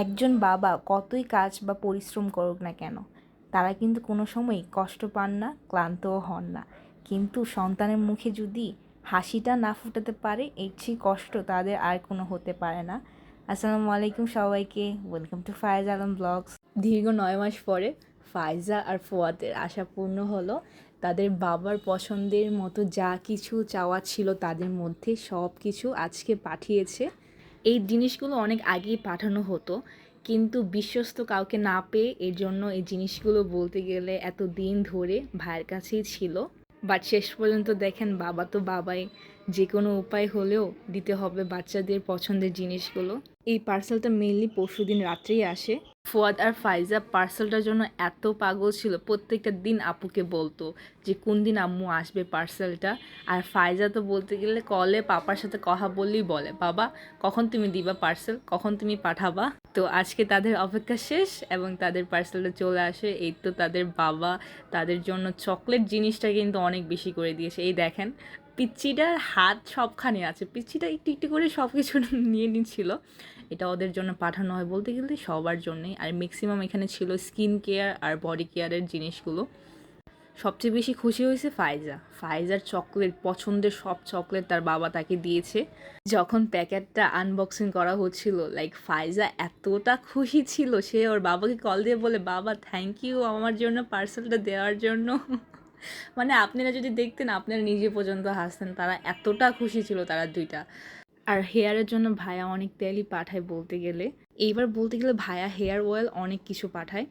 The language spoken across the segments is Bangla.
একজন বাবা কতই কাজ বা পরিশ্রম করুক না কেন, তারা কিন্তু কোনো সময়ই কষ্ট পান না, ক্লান্তও হন না। কিন্তু সন্তানের মুখে যদি হাসিটা না ফুটাতে পারে, এর চেয়ে কষ্ট তাদের আর কোনো হতে পারে না। আসসালামু আলাইকুম সবাইকে welcome to Faiz Alam blogs দীর্ঘ নয় মাস পরে ফায়জা আর ফোয়াদের আশা পূর্ণ হলো। তাদের বাবার পছন্দের মতো যা কিছু চাওয়া ছিল তাদের মধ্যে সব কিছু আজকে পাঠিয়েছে। এই জিনিসগুলো অনেক আগেই পাঠানো হতো, কিন্তু বিশ্বস্ত কাউকে না পেয়ে এর জন্য এই জিনিসগুলো বলতে গেলে এত দিন ধরে ভাইয়ের কাছেই ছিল। বাট শেষ পর্যন্ত দেখেন বাবা তো বাবাই যে কোনো উপায় হলেও দিতে হবে বাচ্চাদের পছন্দের জিনিসগুলো। এই পার্সেলটা মেনলি পরশু দিন রাত্রেই আসে। ফুয়াদ আর ফাইজা পার্সেলটার জন্য এত পাগল ছিল, প্রত্যেকটা দিন আপুকে বলতো যে, কোন দিন আম্মু আসবে পার্সেলটা আর ফাইজা তো বলতে গেলে কলে পাপার সাথে কথা বললেই বলে, বাবা, কখন তুমি দিবা পার্সেল কখন তুমি পাঠাবা? তো আজকে তাদের অপেক্ষা শেষ এবং তাদের পার্সেলটা চলে আসে। এই তো তাদের বাবা তাদের জন্য চকলেট জিনিসটা কিন্তু অনেক বেশি করে দিয়েছে। এই দেখেন পিচ্চিটার হাত সবখানে আছে। পিচ্চিটা একটু একটু করে সব কিছু নিয়ে নিচ্ছিল। এটা ওদের জন্য পাঠানো হয় বলতে গেলে সবার জন্যই। আর ম্যাক্সিমাম এখানে ছিল স্কিন কেয়ার আর বডি কেয়ারের জিনিসগুলো। সবচেয়ে বেশি খুশি হয়েছে ফাইজা। ফাইজার চকলেট, পছন্দের সব চকলেট তার বাবা তাকে দিয়েছে। যখন প্যাকেটটা আনবক্সিং করা হচ্ছিল লাইক ফাইজা এতটা খুশি ছিল, সে ওর বাবাকে কল দিয়ে বলে, বাবা থ্যাংক ইউ আমার জন্য পার্সেলটা দেওয়ার জন্য। মানে আপনারা যদি দেখতেন আপনারা নিজে পর্যন্ত হাসতেন, তারা এতটা খুশি ছিল তারা দুইটা। আর হেয়ারের জন্য ভায়া অনেক তেলই পাঠায় বলতে গেলে। এইবার বলতে গেলে ভায়া হেয়ার অয়েল অনেক কিছু পাঠায়।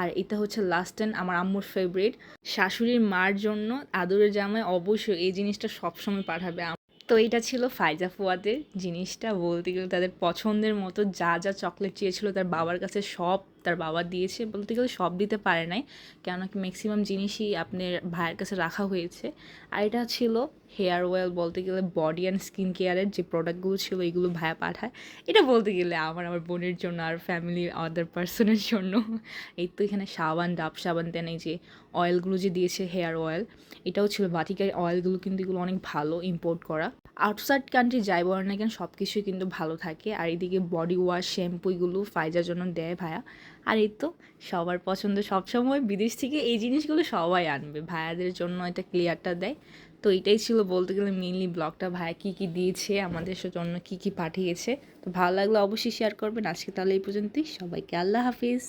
আর এটা হচ্ছে লাস্ট অ্যান্ড আমার আম্মুর ফেভারিট শাশুড়ির মার জন্য আদরের জামায় অবশ্যই এই জিনিসটা সবসময় পাঠাবে। তো এটা ছিল ফাইজা ফুয়াদের জিনিসটা। বলতে গেলে তাদের পছন্দের মতো যা যা চকলেট চেয়েছিল তার বাবার কাছে সব তার বাবা দিয়েছে বলতে গেলে সব দিতে পারে নাই। কেন কি ম্যাক্সিমাম জিনিসই আপনার ভাইয়ের কাছে রাখা হয়েছে। আর এটা ছিল হেয়ার অয়েল বলতে গেলে বডি অ্যান্ড স্কিন কেয়ারের যে প্রোডাক্টগুলো ছিল, এগুলো ভাইয়া পাঠায়। এটা বলতে গেলে আমার আমার বোনের জন্য আর ফ্যামিলির আদার পার্সনের জন্য। এই তো এখানে সাবান, ডাব সাবান দেন, এই যে অয়েলগুলো যে দিয়েছে হেয়ার অয়েল এটাও ছিল। বাটিকার অয়েলগুলো কিন্তু এগুলো অনেক ভালো ইম্পোর্ট করা। আউটসাইড কান্ট্রি যাই বলেন না কেন সব কিছুই কিন্তু ভালো থাকে। আর এদিকে বডি ওয়াশ শ্যাম্পু এগুলো ফাইজার জন্য দেয় ভাইয়া। আর এই তো সবার পছন্দ সবসময় বিদেশ থেকে এই জিনিসগুলো সবাই আনবে। ভাইয়াদের জন্য এটা ক্লিয়ারটা দেয়। তো এটাই ছিল বলতে গেলে মেনলি ব্লগটা। ভাইয়া কী কী দিয়েছে, আমাদের জন্য কী কী পাঠিয়েছে। তো ভালো লাগলে অবশ্যই শেয়ার করবেন। আজকে তাহলে এই পর্যন্তই। সবাইকে আল্লাহ হাফিজ।